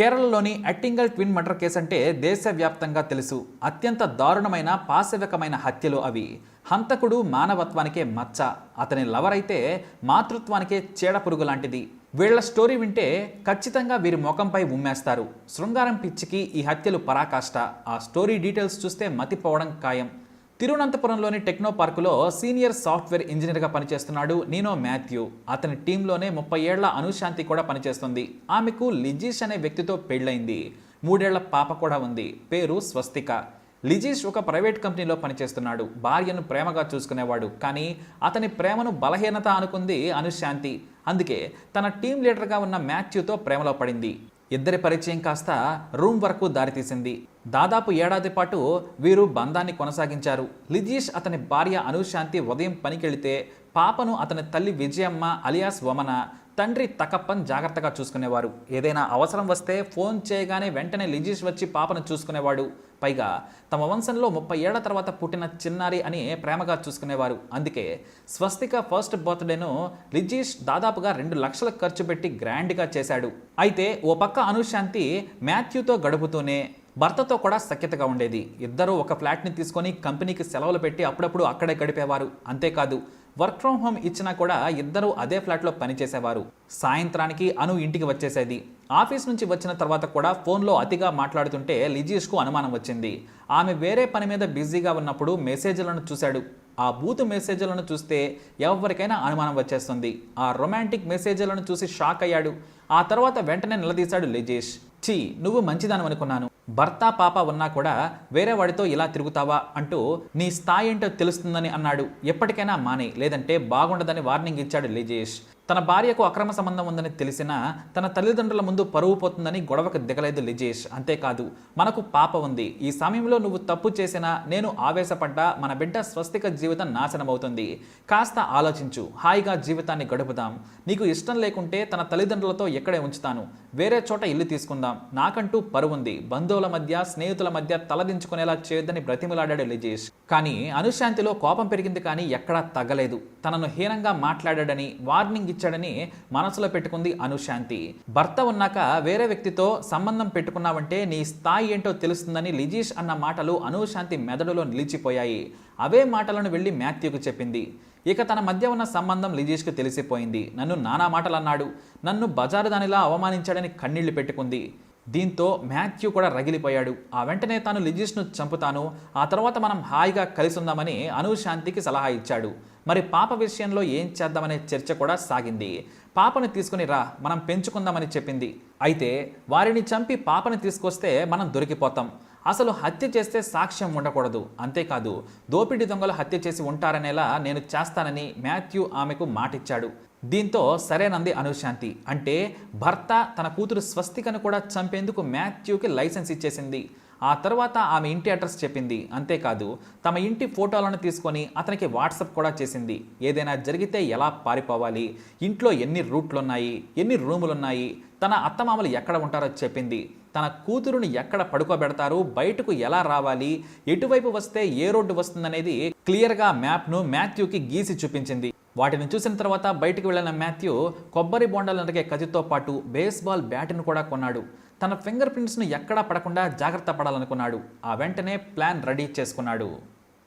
కేరళలోని Attingal twin murder case అంటే దేశవ్యాప్తంగా తెలుసు. అత్యంత దారుణమైన పాశవికమైన హత్యలు అవి. హంతకుడు మానవత్వానికే మచ్చ. అతని లవర్ అయితే మాతృత్వానికే చీడపురుగు లాంటిది. వీళ్ళ స్టోరీ వింటే ఖచ్చితంగా వీరి ముఖంపై ఉమ్మేస్తారు. శృంగారం పిచ్చికి ఈ హత్యలు పరాకాష్ట. ఆ స్టోరీ డీటెయిల్స్ చూస్తే మతిపోవడం ఖాయం. తిరువనంతపురంలోని టెక్నో పార్కులో సీనియర్ సాఫ్ట్వేర్ ఇంజనీర్గా పనిచేస్తున్నాడు నీనో మాథ్యూ. అతని టీంలోనే ముప్పై ఏళ్ళ అనుశాంతి కూడా పనిచేస్తుంది. ఆమెకు లిజీష్ అనే వ్యక్తితో పెళ్ళైంది మూడేళ్ళ పాప కూడా ఉంది. పేరు స్వస్తిక. లిజీష్ ఒక ప్రైవేట్ కంపెనీలో పనిచేస్తున్నాడు. భార్యను ప్రేమగా చూసుకునేవాడు. కానీ అతని ప్రేమను బలహీనత అనుకుంది అనుశాంతి. అందుకే తన టీం లీడర్గా ఉన్న మాథ్యూతో ప్రేమలో పడింది. ఇద్దరి పరిచయం కాస్త రూమ్ వరకు దారితీసింది. దాదాపు ఏడాది పాటు వీరు బంధాన్ని కొనసాగించారు. లిజీష్ అతని భార్య అనుశాంతి ఉదయం పనికెళితే పాపను అతని తల్లి విజయమ్మ అలియాస్ వమన తండ్రి తకప్పన్ జాగ్రత్తగా చూసుకునేవారు. ఏదైనా అవసరం వస్తే ఫోన్ చేయగానే వెంటనే లిజీష్ వచ్చి పాపను చూసుకునేవాడు. పైగా తమ వంశంలో ముప్పై ఏళ్ళ తర్వాత పుట్టిన చిన్నారి అని ప్రేమగా చూసుకునేవారు. అందుకే స్వస్తిక ఫస్ట్ బర్త్డేను లిజీష్ దాదాపుగా రెండు లక్షల ఖర్చు పెట్టి గ్రాండ్గా చేశాడు. అయితే ఓ పక్క అనుశాంతి మాథ్యూతో గడుపుతూనే భర్తతో కూడా సఖ్యతగా ఉండేది. ఇద్దరూ ఒక ఫ్లాట్ని తీసుకొని కంపెనీకి సెలవులు పెట్టి అప్పుడప్పుడు అక్కడే గడిపేవారు. అంతేకాదు వర్క్ ఫ్రమ్ హోమ్ ఇచ్చినా కూడా ఇద్దరూ అదే ఫ్లాట్లో పనిచేసేవారు. సాయంత్రానికి అను ఇంటికి వచ్చేసేది. ఆఫీస్ నుంచి వచ్చిన తర్వాత కూడా ఫోన్లో అతిగా మాట్లాడుతుంటే లిజీష్కు అనుమానం వచ్చింది. ఆమె వేరే పని మీద బిజీగా ఉన్నప్పుడు మెసేజ్లను చూశాడు. ఆ బూత్ మెసేజ్లను చూస్తే ఎవరికైనా అనుమానం వచ్చేస్తుంది. ఆ రొమాంటిక్ మెసేజ్లను చూసి షాక్ అయ్యాడు. ఆ తర్వాత వెంటనే నిలదీశాడు లిజీష్. ఛీ నువ్వు మంచిదానం అనుకున్నాను భర్త పాప ఉన్నా కూడా వేరే వాడితో ఇలా తిరుగుతావా అంటూ నీ స్థాయి ఏంటో తెలుస్తుందని అన్నాడు. ఎప్పటికైనా మానే లేదంటే బాగుండదని వార్నింగ్ ఇచ్చాడు లిజేష్. తన భార్యకు అక్రమ సంబంధం ఉందని తెలిసినా తన తల్లిదండ్రుల ముందు పరువు పోతుందని గొడవకు దిగలేదు లిజేష్. అంతేకాదు మనకు పాప ఉంది. ఈ సమయంలో నువ్వు తప్పు చేసినా నేను ఆవేశపడ్డా మన బిడ్డ స్వస్తిక జీవితం నాశనమవుతుంది. కాస్త ఆలోచించు. హాయిగా జీవితాన్ని గడుపుదాం. నీకు ఇష్టం లేకుంటే తన తల్లిదండ్రులతో ఎక్కడే ఉంచుతాను. వేరే చోట ఇల్లు తీసుకుందాం. నాకంటూ పరువుంది బంధువుల మధ్య స్నేహితుల మధ్య తలదించుకునేలా చేయొద్దని బ్రతిమలాడాడు లిజేష్. కానీ అనుశాంతిలో కోపం పెరిగింది కానీ ఎక్కడా తగ్గలేదు. తనను హీనంగా మాట్లాడాడని వార్నింగ్ ఇచ్చాడని మనసులో పెట్టుకుంది అనుశాంతి. భర్త ఉన్నాక వేరే వ్యక్తితో సంబంధం పెట్టుకున్నావంటే నీ స్థాయి ఏంటో తెలుస్తుందని లిజీష్ అన్న మాటలు అనుశాంతి మెదడులో నిలిచిపోయాయి. అవే మాటలను వెళ్ళి మాథ్యూకు చెప్పింది. ఇక తన మధ్య ఉన్న సంబంధం లిజీష్కు తెలిసిపోయింది. నన్ను నానా మాటలు అన్నాడు నన్ను బజారు దానిలా అవమానించాడని కన్నీళ్ళు పెట్టుకుంది. దీంతో మాథ్యూ కూడా రగిలిపోయాడు. ఆ వెంటనే తాను లిజిస్ను చంపుతాను. ఆ తర్వాత మనం హాయిగా కలిసి ఉందామని అనుశాంతికి సలహా ఇచ్చాడు. మరి పాప విషయంలో ఏం చేద్దామనే చర్చ కూడా సాగింది. పాపను తీసుకుని రా మనం పెంచుకుందామని చెప్పింది. అయితే వారిని చంపి పాపను తీసుకొస్తే మనం దొరికిపోతాం. అసలు హత్య చేస్తే సాక్ష్యం ఉండకూడదు. అంతేకాదు దోపిడీ దొంగలు హత్య చేసి ఉంటారనేలా నేను చేస్తానని మాథ్యూ ఆమెకు మాటిచ్చాడు. దీంతో సరేనంది అనుశాంతి. అంటే భర్త తన కూతురు స్వస్తికను కూడా చంపేందుకు మాథ్యూకి లైసెన్స్ ఇచ్చేసింది. ఆ తర్వాత ఆమె ఇంటి అడ్రస్ చెప్పింది. అంతేకాదు తమ ఇంటి ఫోటోలను తీసుకొని అతనికి వాట్సప్ కూడా చేసింది. ఏదైనా జరిగితే ఎలా పారిపోవాలి? ఇంట్లో ఎన్ని రూట్లున్నాయి? ఎన్ని రూములున్నాయి? తన అత్తమామలు ఎక్కడ ఉంటారో చెప్పింది. తన కూతురుని ఎక్కడ పడుకోబెడతారు? బయటకు ఎలా రావాలి? ఎటువైపు వస్తే ఏ రోడ్డు వస్తుందనేది క్లియర్గా మ్యాప్ను మాథ్యూకి గీసి చూపించింది. వాటిని చూసిన తర్వాత బయటికి వెళ్ళిన మాథ్యూ కొబ్బరి బొండాలు నరికే కత్తితో పాటు బేస్బాల్ బ్యాట్ను కూడా కొన్నాడు. తన ఫింగర్ ప్రింట్స్ను ఎక్కడా పడకుండా జాగ్రత్త పడాలనుకున్నాడు. ఆ వెంటనే ప్లాన్ రెడీ చేసుకున్నాడు.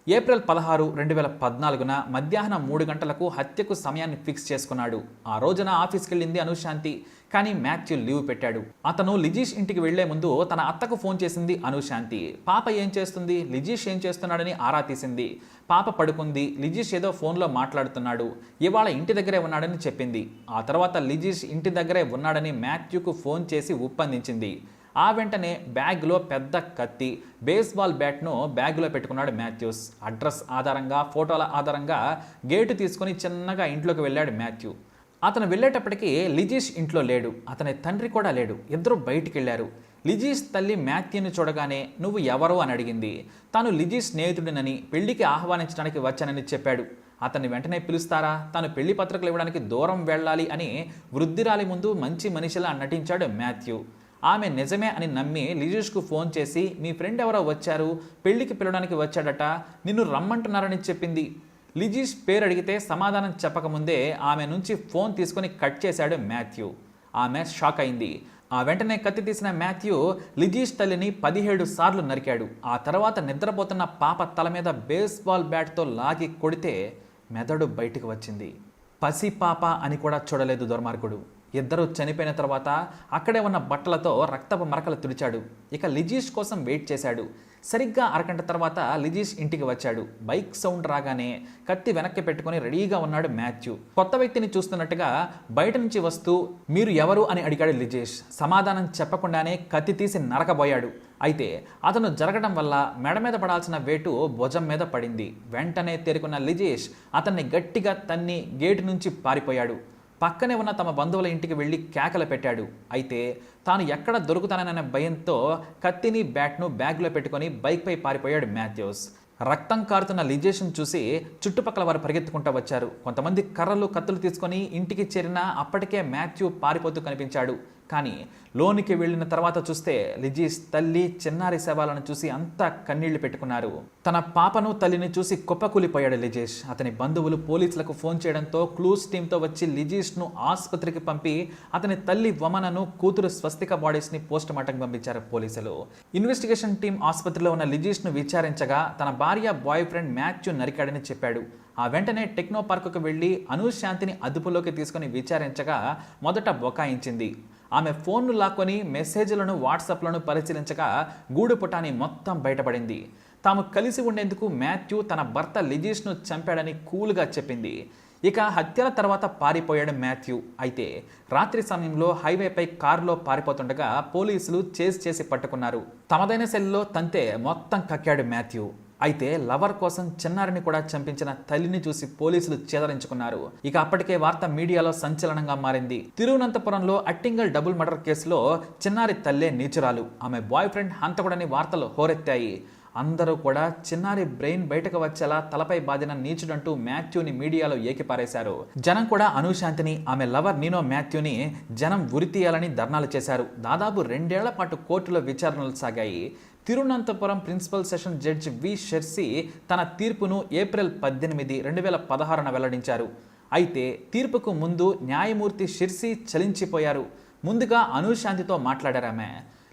ఏప్రిల్ పదహారు రెండు వేల పద్నాలుగున మధ్యాహ్నం మూడు గంటలకు హత్యకు సమయాన్ని ఫిక్స్ చేసుకున్నాడు. ఆ రోజున ఆఫీస్కి వెళ్ళింది అనుశాంతి కానీ మ్యాథ్యూ లీవ్ పెట్టాడు. అతను లిజీష్ ఇంటికి వెళ్ళే ముందు తన అత్తకు ఫోన్ చేసింది అనుశాంతి. పాప ఏం చేస్తుంది? లిజీష్ ఏం చేస్తున్నాడని ఆరా తీసింది. పాప పడుకుంది. లిజీష్ ఏదో ఫోన్లో మాట్లాడుతున్నాడు. ఇవాళ ఇంటి దగ్గరే ఉన్నాడని చెప్పింది. ఆ తర్వాత లిజీష్ ఇంటి దగ్గరే ఉన్నాడని మ్యాథ్యూకు ఫోన్ చేసి ఉప్పందించింది ఆ వెంటనే బ్యాగ్లో పెద్ద కత్తి బేస్బాల్ బ్యాట్ను బ్యాగ్లో పెట్టుకున్నాడు మాథ్యూస్. అడ్రస్ ఆధారంగా ఫోటోల ఆధారంగా గేటు తీసుకుని చిన్నగా ఇంట్లోకి వెళ్ళాడు మాథ్యూ. అతను వెళ్ళేటప్పటికీ లిజీష్ ఇంట్లో లేడు. అతని తండ్రి కూడా లేడు. ఇద్దరు బయటికి వెళ్ళారు లిజీష్ తల్లి మాథ్యూని చూడగానే నువ్వు ఎవరు? అని అడిగింది. తాను లిజీష్ స్నేహితుడినని పెళ్ళికి ఆహ్వానించడానికి వచ్చానని చెప్పాడు. అతన్ని వెంటనే పిలుస్తారా? తాను పెళ్ళి పత్రికలు ఇవ్వడానికి దూరం వెళ్ళాలి అని వృద్ధిరాలి ముందు మంచి మనిషిలా నటించాడు మాథ్యూ. ఆమె నిజమే అని నమ్మి లిజీష్కు ఫోన్ చేసి మీ ఫ్రెండ్ ఎవరో వచ్చారు? పెళ్ళికి పిలవడానికి వచ్చాడట. నిన్ను రమ్మంటున్నారని చెప్పింది. లిజీష్ పేరు అడిగితే సమాధానం చెప్పకముందే ఆమె నుంచి ఫోన్ తీసుకొని కట్ చేశాడు మాథ్యూ. ఆమె షాక్ అయింది. ఆ వెంటనే కత్తి తీసిన మాథ్యూ లిజీష్ తల్లిని పదిహేడు సార్లు నరికాడు. ఆ తర్వాత నిద్రపోతున్న పాప తల మీద బేస్బాల్ బ్యాట్తో లాగి కొడితే మెదడు బయటకు వచ్చింది. పసి పాప అని కూడా చూడలేదు దుర్మార్గుడు. ఇద్దరు చనిపోయిన తర్వాత అక్కడే ఉన్న బట్టలతో రక్తపు మరకలు తుడిచాడు. ఇక లిజీష్ కోసం వెయిట్ చేశాడు. సరిగ్గా అరగంట తర్వాత లిజీష్ ఇంటికి వచ్చాడు. బైక్ సౌండ్ రాగానే కత్తి వెనక్కి పెట్టుకొని రెడీగా ఉన్నాడు మాథ్యూ. కొత్త వ్యక్తిని చూస్తున్నట్టుగా బయట నుంచి వస్తూ మీరు ఎవరు? అని అడిగాడు లిజీష్. సమాధానం చెప్పకుండానే కత్తి తీసి నరకబోయాడు. అయితే అతను జరగడం వల్ల మెడ మీద పడాల్సిన వేటు భుజం మీద పడింది. వెంటనే తేరుకున్న లిజీష్ అతన్ని గట్టిగా తన్ని గేటు నుంచి పారిపోయాడు. పక్కనే ఉన్న తమ బంధువుల ఇంటికి వెళ్ళి కేకలు పెట్టాడు. అయితే తాను ఎక్కడ దొరుకుతాననే భయంతో కత్తిని బ్యాట్ను బ్యాగ్లో పెట్టుకొని బైక్పై పారిపోయాడు మాథ్యూస్. రక్తం కారుతున్న లిజేషన్ చూసి చుట్టుపక్కల వారు పరిగెత్తుకుంటూ వచ్చారు. కొంతమంది కర్రలు కత్తులు తీసుకొని ఇంటికి చేరిన అప్పటికే మాథ్యూ పారిపోతూ కనిపించాడు. కానీ లోనికి వెళ్ళిన తర్వాత చూస్తే లిజీస్ తల్లి చిన్నారి శవాలను చూసి అంతా కన్నీళ్ళు పెట్టుకున్నారు. తన పాపను తల్లిని చూసి కుప్పకూలిపోయాడు లిజేష్ అతని బంధువులు పోలీసులకు ఫోన్ చేయడంతో క్లూస్ టీంతో వచ్చి లిజీష్ను ఆసుపత్రికి పంపి అతని తల్లి వమనను కూతురు స్వస్తిక బాడీస్ని పోస్ట్ మార్టం పంపించారు పోలీసులు. ఇన్వెస్టిగేషన్ టీం ఆసుపత్రిలో ఉన్న లిజీష్ను విచారించగా తన భార్య బాయ్ ఫ్రెండ్ మ్యాథ్యూ నరికాడని చెప్పాడు. ఆ వెంటనే టెక్నో పార్కుకు వెళ్ళి అనుశాంతిని అదుపులోకి తీసుకుని విచారించగా మొదట బొకాయించింది. ఆమె ఫోన్ను లాక్కొని మెసేజ్లను వాట్సాప్లను పరిశీలించగా గూడు పుటాని మొత్తం బయటపడింది. తాము కలిసి ఉండేందుకు మాథ్యూ తన భర్త లిజీష్ను చంపాడని కూల్గా చెప్పింది. ఇక హత్యల తర్వాత పారిపోయాడు మాథ్యూ. అయితే రాత్రి సమయంలో హైవేపై కారులో పారిపోతుండగా పోలీసులు చేసి చేసి పట్టుకున్నారు. తమదైన సెల్లో తంతే మొత్తం కక్కాడు మాథ్యూ. అయితే లవర్ కోసం చిన్నారిని కూడా చంపించిన తల్లిని చూసి పోలీసులు చేదరించుకున్నారు. ఇక అప్పటికే వార్త మీడియాలో సంచలనంగా మారింది. తిరువనంతపురంలో అట్టింగల్ డబుల్ మర్డర్ కేసులో చిన్నారి తల్లే నీచురాలు. ఆమె బాయ్ ఫ్రెండ్ హంతకుడని వార్తలు హోరెత్తాయి. అందరూ కూడా చిన్నారి బ్రెయిన్ బయటకు వచ్చేలా తలపై బాధిన నీచుడంటూ మాథ్యూని మీడియాలో ఏకిపారేశారు. జనం కూడా అనుశాంతిని ఆమె లవర్ నీనో మాథ్యూని జనం ఉరితీయాలని ధర్నాలు చేశారు. దాదాపు రెండేళ్ళ పాటు కోర్టులో విచారణలు సాగాయి. Thiruvananthapuram principal session judge V Shersi తన తీర్పును ఏప్రిల్ పద్దెనిమిది రెండు వేల పదహారున వెల్లడించారు. అయితే తీర్పుకు ముందు న్యాయమూర్తి షిర్సీ చలించిపోయారు. ముందుగా అనుశాంతితో మాట్లాడారామె.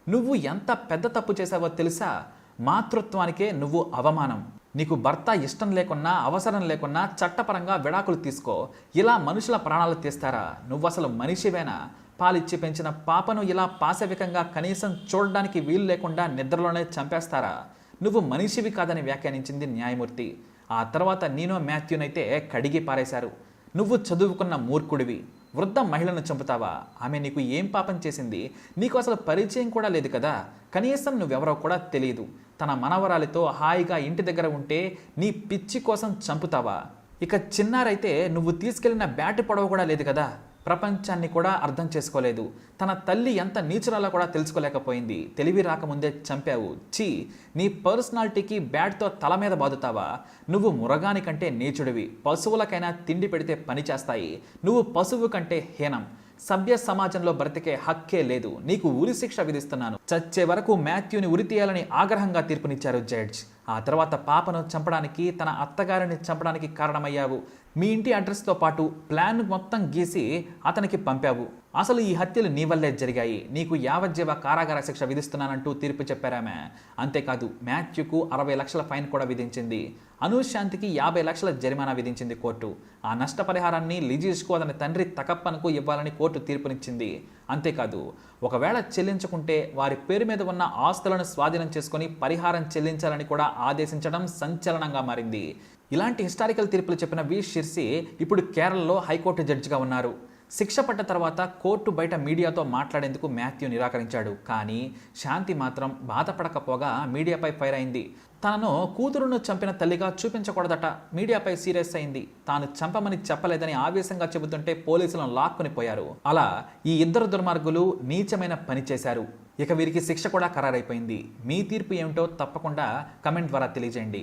నువ్వు ఎంత పెద్ద తప్పు చేశావో తెలుసా? మాతృత్వానికే నువ్వు అవమానం. నీకు భర్త ఇష్టం లేకున్నా అవసరం లేకున్నా చట్టపరంగా విడాకులు తీసుకో. ఇలా మనుషుల ప్రాణాలు తీస్తారా? నువ్వు అసలు మనిషివేనా? పాలిచ్చి పెంచిన పాపను ఇలా పాశవికంగా కనీసం చూడడానికి వీలు లేకుండా నిద్రలోనే చంపేస్తారా? నువ్వు మనిషివి కాదని వ్యాఖ్యానించింది న్యాయమూర్తి. ఆ తర్వాత నీనో మాథ్యూనైతే కడిగి పారేశారు. నువ్వు చదువుకున్న మూర్ఖుడివి. వృద్ధ మహిళను చంపుతావా? ఆమె నీకు ఏం పాపం చేసింది? నీకు అసలు పరిచయం కూడా లేదు కదా? కనీసం నువ్వెవరో కూడా తెలియదు. తన మనవరాలితో హాయిగా ఇంటి దగ్గర ఉంటే నీ పిచ్చి కోసం చంపుతావా? ఇక చిన్నారైతే నువ్వు తీసుకెళ్ళిన బ్యాట్ పొడవు కూడా లేదు కదా? ప్రపంచాన్ని కూడా అర్థం చేసుకోలేదు. తన తల్లి ఎంత నీచురాలో కూడా తెలుసుకోలేకపోయింది. తెలివి రాకముందే చంపావు. చీ నీ పర్సనాలిటీకి బ్యాట్తో తల మీద బాదుతావా? నువ్వు మురగాని కంటే నీచుడివి. పశువులకైనా తిండి పెడితే పని చేస్తాయి. నువ్వు పశువు కంటే హీనం. సభ్య సమాజంలో బ్రతికే హక్కే లేదు. నీకు ఉరి శిక్ష విధిస్తున్నాను. చచ్చే వరకు మాథ్యూని ఉరి తీయాలని ఆగ్రహంగా తీర్పునిచ్చారు జడ్జ్. ఆ తర్వాత పాపను చంపడానికి తన అత్తగారిని చంపడానికి కారణమయ్యావు. మీ ఇంటి అడ్రస్తో పాటు ప్లాన్ మొత్తం గీసి అతనికి పంపావు. అసలు ఈ హత్యలు నీ వల్లే జరిగాయి. నీకు యావజ్జీవ కారాగార శిక్ష విధిస్తున్నానంటూ తీర్పు చెప్పారామె. అంతేకాదు మ్యాథ్యూకు అరవై లక్షల ఫైన్ కూడా విధించింది. అనుశాంతికి యాభై లక్షల జరిమానా విధించింది కోర్టు. ఆ నష్టపరిహారాన్ని లిజీష్కు అతని తండ్రి తకప్పనకు ఇవ్వాలని కోర్టు తీర్పునిచ్చింది. అంతేకాదు ఒకవేళ చెల్లించకుంటే వారి పేరు మీద ఉన్న ఆస్తులను స్వాధీనం చేసుకొని పరిహారం చెల్లించాలని కూడా ఆదేశించడం సంచలనంగా మారింది. ఇలాంటి హిస్టారికల్ తీర్పులు చెప్పిన వి. షిర్సీ ఇప్పుడు కేరళలో హైకోర్టు జడ్జిగా ఉన్నారు. శిక్ష పడ్డ తర్వాత కోర్టు బయట మీడియాతో మాట్లాడేందుకు మాథ్యూ నిరాకరించాడు. కానీ శాంతి మాత్రం బాధపడకపోగా మీడియాపై ఫైర్ అయింది. తనను కూతురును చంపిన తల్లిగా చూపించకూడదట. మీడియాపై సీరియస్ అయింది. తాను చంపమని చెప్పలేదని ఆవేశంగా చెబుతుంటే పోలీసులను లాక్కుని పోయారు. అలా ఈ ఇద్దరు దుర్మార్గులు నీచమైన పని చేశారు. ఇక వీరికి శిక్ష కూడా ఖరారైపోయింది. మీ తీర్పు ఏమిటో తప్పకుండా కమెంట్ ద్వారా తెలియజేయండి.